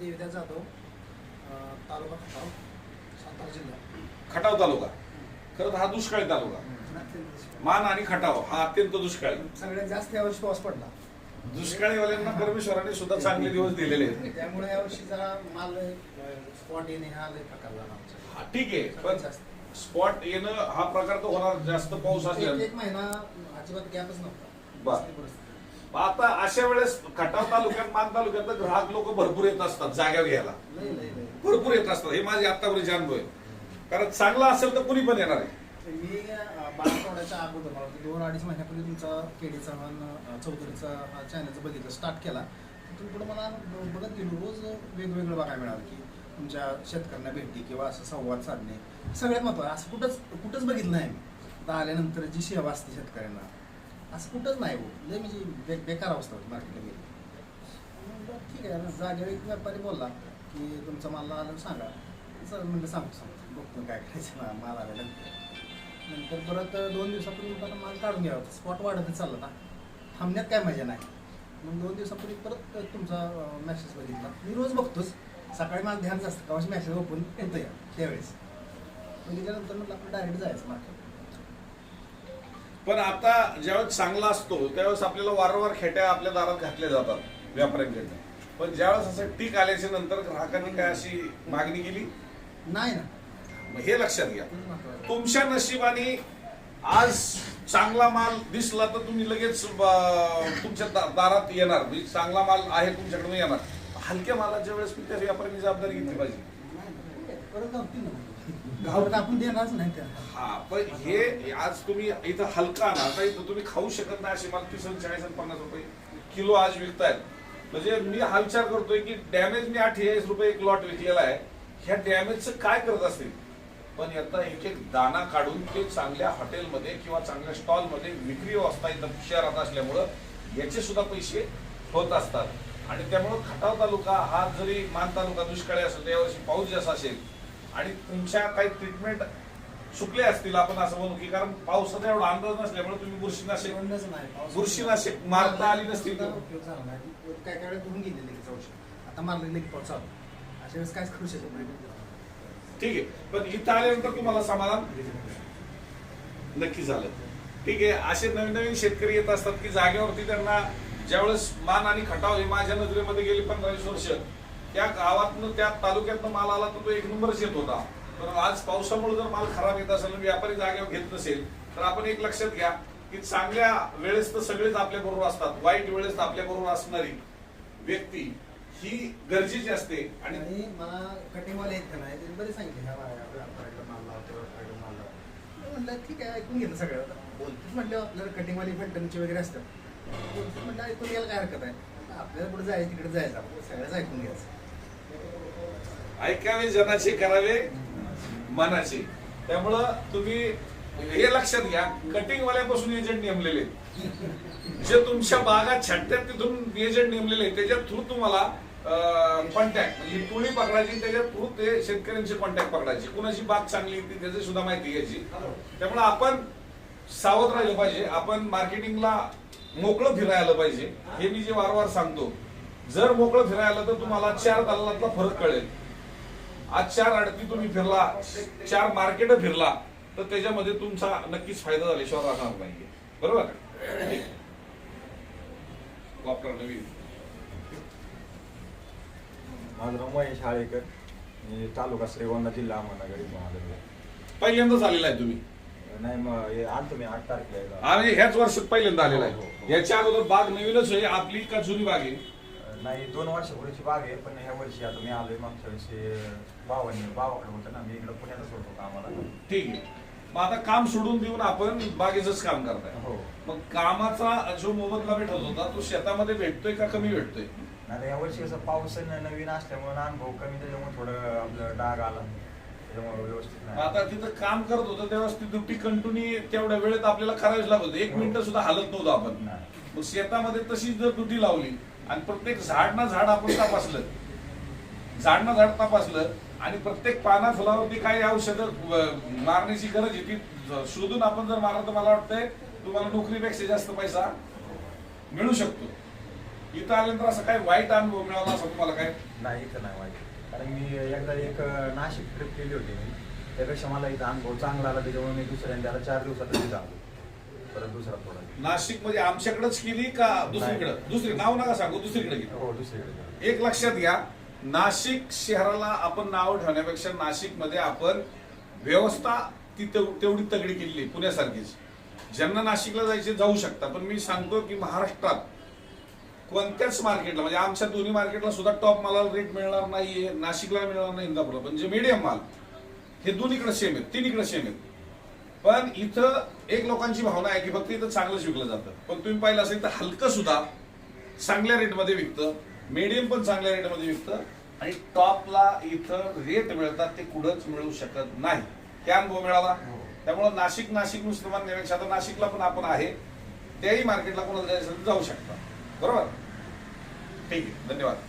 देविदा जाधव तालुका खटाव सातारा जिल्हा. खटाव तालुका. खरं तर हा दुष्काळी तालुका. मान आणि खटाव हा अत्यंत दुष्काळी. सगळ्यात जास्त यावर्षी पाऊस पडला. दुष्काळीवाल्यांना परमेश्वराने सुद्धा चांगले दिवस दिलेले आहेत. त्यामुळे यावर्षी जरा माल स्पॉट येणे हा लय प्रकार झाला आमचा हा, ठीक आहे. सगळ्यात पण जास्त. स्पॉट येणं हा प्रकार तर होणार जास्त पाऊस एक असल्याने एक महिना अजिबात गॅपच नव्हता. बर. असली परिस्थिती. आता अशा वेळेस खटाव तालुक्यात मान तालुक्यात ग्राहक लोक भरपूर येत असतात जाग्यावर लय भरपूर येत असतात. हे माझे आतापर्यंत अनुभव आहे. कारण चांगला असेल तर कुणी पण येणार आहे. मी बाळापवड्याच्या अगोदर मला वाटतं दोन अडीच महिन्यापूर्वी तुमचा केडी चव्हाण अं, चौधरीचा हा चॅनलचं बघितलं स्टार्ट केला. तिथून पुढे मला बघत गेलो रोज वेगवेगळं बघायला मिळालं की तुमच्या शेतकऱ्यांना भेटी किंवा असं संवाद साधणे. सगळ्यात महत्त्वाचं असं कुठंच कुठंच बघितलं नाही मी. आता आल्यानंतर जी सेवा असते शेतकऱ्यांना असं कुठंच नाही हो. लय म्हणजे बे बेकार अवस्था होती मार्केटला गेली. ठीक आहे ना जागेवर एक व्यापारी बोलला की तुमचा माल आलं सांगा. सर म्हणलं सांगतो सांगतो. बघतो काय करायचं माल आल्यानंतर नंतर परत दोन दिवसापूर्वी मला माल काढून घ्यावा होता स्पॉट वाढतच चालला ना. थांबण्यात काय मजा नाही. मग दोन दिवसापूर्वी परत तुमचा मेसेज बघितला. मी रोज बघतोच. सकाळी मला ध्यान असतं. का मेसेज ओपन येतं या त्यावेळेस बघितल्यानंतर म्हटलं आपण डायरेक्ट जायचं मार्केट पण आता ज्यावेळेस चांगला असतो त्यावेळेस आपल्याला वारंवार खेट्या आपल्या दारात घातल्या जातात व्यापाऱ्यांकडनं. पण ज्यावेळेस असं टीक आल्याच्यानंतर ग्राहकांनी काय अशी मागणी केली? नाही ना. मग हे लक्षात घ्या. तुमच्या नशिबाने आज चांगला माल दिसला तर तुम्ही लगेच तुमच्या दारात येणार. म्हणजे चांगला माल आहे तुमच्याकडून येणार. हलक्या मालाच्या वेळेस मी त्या व्यापाऱ्यांनी जबाबदारी घेतली पाहिजे. नाही, टाकून देणारच नाही त्या हा पण हे आज तुम्ही इथं हलका ना आता इथं तुम्ही खाऊ शकत नाही असे मला तीस आणि चाळीस आणि पन्नास रुपये. किलो आज विकतायत. म्हणजे मी हा विचार करतोय की डॅमेज मी अठ्ठेचाळीस रुपये एक लॉट विकलेला आहे. ह्या डॅमेजचं काय करत असतील? पण याचा एक एक दाना काढून ते चांगल्या हॉटेलमध्ये किंवा चांगल्या स्टॉलमध्ये विक्री वाजता इथं शहरात असल्यामुळं याचे सुद्धा पैसे होत असतात. आणि त्यामुळं खटाव तालुका हा जरी मान तालुका दुष्काळी असेल यावर्षी पाऊस जास्त असेल आणि तुमच्या काही ट्रीटमेंट चुकले असतील आपण असं म्हणू की कारण पावसाचा एवढा अंदाज नसल्यामुळे तुम्ही बुरशीनाशक नाही. बुरशीनाशक मारता आली नसतील तर. उपयोग झाला नाही. काय काय वेळेस धुवून गेले लगेच औषध. आता मारले लगेच पाऊस चालू अशा वेळेस काहीच करू शकत नाही. ठीक आहे. पण इथं आल्यानंतर तुम्हाला समाधान नक्की झालं. ठीक आहे. असे नवीन नवीन शेतकरी येत असतात की जागेवरती त्यांना ज्यावेळेस मान आणि खटाव हे माझ्या नजरेमध्ये गेली पंधरा वीस वर्ष त्या गावातनं त्या तालुक्यातनं माल आला तर तो एक नंबरच येत होता. पण आज पावसामुळे जर माल खराब येत असेल व्यापारी जागेवर घेत नसेल तर आपण एक लक्षात घ्या की चांगल्या वेळेस तर सगळेच आपल्या बरोबर असतात. वाईट वेळेस आपल्या बरोबर असणारी व्यक्ती ही गरजेची असते. आणि मला कटिंगवाले आहेत नाही त्यांनी बरे सांगितले ह्या व्यापाऱ्याकडे माल लावा त्या माल म्हटलं ठीक आहे ऐकून घेतलं सगळं. बोलतेच म्हटलं आपल्याला कटिंगवाली फंटनची वगैरे असतात. बोलतोच म्हटलं ऐकून घ्यायला काय हरकत आहे? आपल्याला कुठे जायचं तिकडे जायचं आपण सगळ्याच ऐकून घ्यायचं. ऐकावे जनाचे करावे मनाचे. त्यामुळं तुम्ही हे लक्षात घ्या कटिंग वाल्यापासून एजंट नेमलेले जे तुमच्या बागा छट्ट्यात तिथून एजंट नेमलेले त्याच्या थ्रू तुम्हाला कॉन्टॅक्ट म्हणजे टोळी पकडायची त्याच्या थ्रू ते शेतकऱ्यांची कॉन्टॅक्ट पकडायची. कुणाची बाग चांगली ती त्याची सुद्धा माहिती घ्यायची. त्यामुळे आपण सावध राहिलं पाहिजे. आपण मार्केटिंगला मोकळं फिरायला पाहिजे. हे मी जे वारंवार सांगतो जर मोकळं फिरायला तर तुम्हाला चार दलालातला फरक कळेल. आज चार अडती तुम्ही फिरला चार मार्केट फिरला तर त्याच्यामध्ये तुमचा नक्कीच फायदा झाल्याशिवाय राहणार नाहीये. बरोबर. वापरा नवीन. माझं नाव महेश हाळेकर तालुका श्रीगोंदा जिल्हा अहमदनगर. पहिल्यांदाच आलेला आहे तुम्ही. नाही मग हे मी आठ तारखेला. आणि ह्याच वर्षात पहिल्यांदा आलेला हो, हो, आहे हो. याच्या अगोदर बाग नवीनच आहे आपली का जुनी बाग आहे? नाही दोन वर्षापूर्वीची बाग आहे पण ह्या वर्षी आता मी आलोय मागच्या वर्षी बावन्न बावाकडे होतं ना मी इकडे पुण्यातच होतो कामाला. ठीक आहे. मग आता काम सोडून देऊन आपण बागेचंच काम करताय. हो. मग कामाचा जो मोबदला भेटत होता तो शेतामध्ये भेटतोय का कमी भेटतोय? नाही या वर्षी कसं पाऊस न- नवीन असल्यामुळे अनुभव कमी त्याच्यामुळे थोडं आपलं डाग आला. त्याच्यामुळे व्यवस्थित नाही. आता तिथं काम करत होतं तेव्हा ती ड्युटी कंटिन्यू तेवढ्या वेळेत आपल्याला करावीच लागत होती. एक हो. मिनिट सुद्धा हालत नव्हतं आपण. नाही. मग शेतामध्ये तशी जर ड्युटी लावली आणि प्रत्येक झाड ना झाड आपण तपासलं. झाड ना झाड तपासलं आणि प्रत्येक पाना फुलावरती काही औषधं अं, मारण्याची गरज आहे. ती शोधून आपण जर मारलं तर मला वाटतंय तुम्हाला नोकरीपेक्षा जास्त पैसा मिळू शकतो. इथं आल्यानंतर असं काय वाईट अनुभव मिळाला असं तुम्हाला काय? नाही इथं नाही वाईट. कारण मी एकदा एक नाशिक ट्रिप केली होती मी. त्यापेक्षा मला इथं अनुभव चांगला आला त्याच्यामुळे मी दुसऱ्यांदा चार दिवसात तिथं आलो. परत दुसरा थोडा नाशिकमध्ये आमच्याकडेच केली का दुसरीकडे? दुसरी नाव नका सांगू दुसरीकडे गेली. हो दुसरीकडे एक लक्षात घ्या नाशिक शहराला आपण नाव ठेवण्यापेक्षा नाशिकमध्ये आपण व्यवस्था ती तेव- तेवढी तगडी केलेली आहे, पुण्यासारखीच. ज्यांना नाशिकला जायचे जाऊ शकता पण मी सांगतो की महाराष्ट्रात कोणत्याच मार्केटला म्हणजे आमच्या दोन्ही मार्केटला सुद्धा टॉप मालाला रेट मिळणार नाहीये नाशिकला मिळणार नाही इंदापूरला. पण जे मीडियम माल हे दोन्हीकडे सेम आहेत तिन्हीकडे सेम आहेत. पण इथं एक लोकांची भावना आहे की फक्त इथं चांगलंच विकलं जातं. पण तुम्ही पाहिलं असेल तर हलकं सुद्धा चांगल्या रेटमध्ये विकतं मीडियम पण चांगल्या रेटमध्ये विकतं आणि टॉपला इथं रेट मिळतात ते कुठंच मिळू शकत नाही. हे अनुभव मिळाला. त्यामुळं नाशिक नाशिक म्हणण्यापेक्षा आता नाशिकला पण आपण आहे. त्याही मार्केटला कोणाला जायचं जाऊ शकता. बरोबर ठीक आहे धन्यवाद